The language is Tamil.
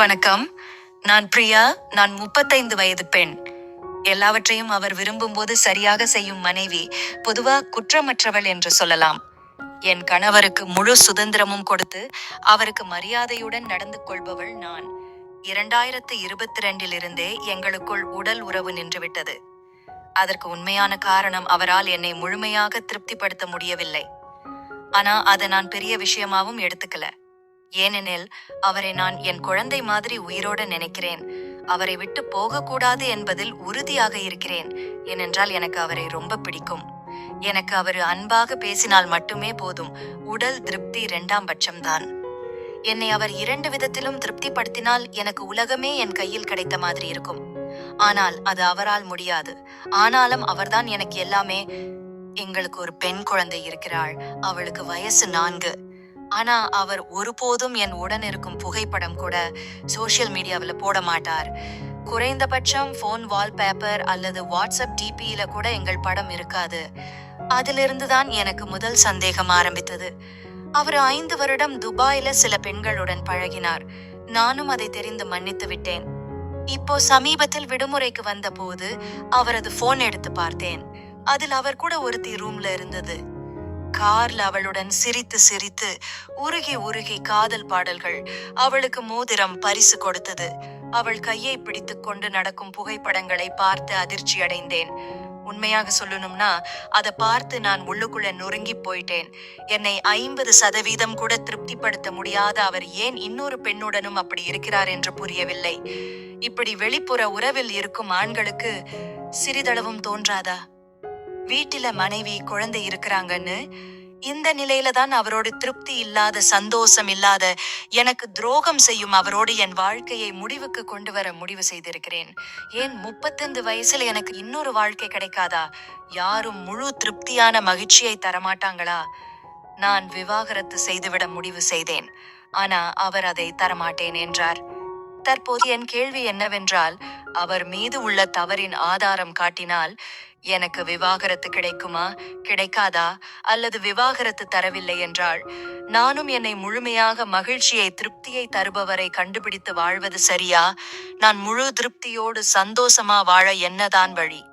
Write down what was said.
வணக்கம். நான் பிரியா நான் முப்பத்தைந்து வயது பெண். எல்லாவற்றையும் அவர் விரும்பும்போது சரியாக செய்யும் மனைவி பொதுவா குற்றமற்றவள் என்று சொல்லலாம். என் கணவருக்கு முழு சுதந்திரமும் கொடுத்து அவருக்கு மரியாதையுடன் நடந்து கொள்பவள் நான். இரண்டாயிரத்து இருபத்தி ரெண்டிலிருந்தே எங்களுக்குள் உடல் உறவு நின்றுவிட்டது. அதற்கு உண்மையான காரணம் அவரால் என்னை முழுமையாக திருப்திப்படுத்த முடியவில்லை. ஆனா அதை நான் பெரிய விஷயமாவும் எடுத்துக்கல. ஏனெனில் அவரை நான் என் குழந்தை மாதிரி உயிரோட நினைக்கிறேன். அவரை விட்டு போகக்கூடாது என்பதில் உறுதியாக இருக்கிறேன். ஏனென்றால் எனக்கு அவரை ரொம்ப பிடிக்கும். எனக்கு அவர் அன்பாக பேசினால் மட்டுமே போதும். உடல் திருப்தி இரண்டாம் பட்சம்தான். என்னை அவர் இரண்டு விதத்திலும் திருப்திப்படுத்தினால் எனக்கு உலகமே என் கையில் கிடைத்த மாதிரி இருக்கும். ஆனால் அது அவரால் முடியாது. ஆனாலும் அவர்தான் எனக்கு எல்லாமே. எங்களுக்கு ஒரு பெண் குழந்தை இருக்கிறாள். அவளுக்கு வயசு நான்கு. ஆனா அவர் ஒருபோதும் என் உடன் இருக்கும் புகைப்படம் கூட சோஷியல் மீடியாவில் போட மாட்டார். குறைந்தபட்சம் ஃபோன் வால்பேப்பர் அல்லது வாட்ஸ்அப் டிபியில கூட எங்கள் படம் இருக்காது. அதிலிருந்து தான் எனக்கு முதல் சந்தேகம் ஆரம்பித்தது. அவர் ஐந்து வருடம் துபாயில சில பெண்களுடன் பழகினார். நானும் அதை தெரிந்து மன்னித்து விட்டேன். இப்போ சமீபத்தில் விடுமுறைக்கு வந்தபோது அவரது போன் எடுத்து பார்த்தேன். அதில் அவர் கூட ஒருத்தி ரூம்ல இருந்தது. கார்ல அவளுடன் சிரித்து சிரித்து உருகி உருகி காதல் பாடல்கள் அவளுக்கு மோதிரம் பரிசு கொடுத்தது. அவள் கையை பிடித்து கொண்டு நடக்கும் புகைப்படங்களை பார்த்து அதிர்ச்சி அடைந்தேன். உண்மையாக சொல்லணும்னா அதை பார்த்து நான் உள்ளுக்குள்ள நொறுங்கி போயிட்டேன். என்னை ஐம்பது சதவீதம் கூட திருப்திப்படுத்த முடியாத அவர் ஏன் இன்னொரு பெண்ணுடனும் அப்படி இருக்கிறார் என்று புரியவில்லை. இப்படி வெளிப்புற உறவில் இருக்கும் ஆண்களுக்கு சிறிதளவும் தோன்றாதா? வீட்டில மனைவி குழந்தை இருக்கிறாங்கன்னு இந்த நிலையில தான் அவரோடு திருப்தி இல்லாத சந்தோஷம் இல்லாத எனக்கு துரோகம் செய்யும் அவரோடு என் வாழ்க்கையை முடிவுக்கு கொண்டு வர முடிவு செய்திருக்கிறேன். ஏன் முப்பத்தைந்து வயசுல எனக்கு இன்னொரு வாழ்க்கை கிடைக்காதா? யாரும் முழு திருப்தியான மகிழ்ச்சியை தரமாட்டாங்களா? நான் விவாகரத்து செய்துவிட முடிவு செய்தேன். ஆனா அவர் அதை தரமாட்டேன் என்றார். தற்போது என் கேள்வி என்னவென்றால் அவர் மீது உள்ள தவறின் ஆதாரம் காட்டினால் எனக்கு விவாகரத்து கிடைக்குமா? கிடைக்காதா? அல்லது விவாகரத்து தரவில்லை என்றால் நானும் என்னை முழுமையாக மகிழ்ச்சியை திருப்தியை தருபவரை கண்டுபிடித்து வாழ்வது சரியா? நான் முழு திருப்தியோடு சந்தோஷமா வாழ என்னதான் வழி?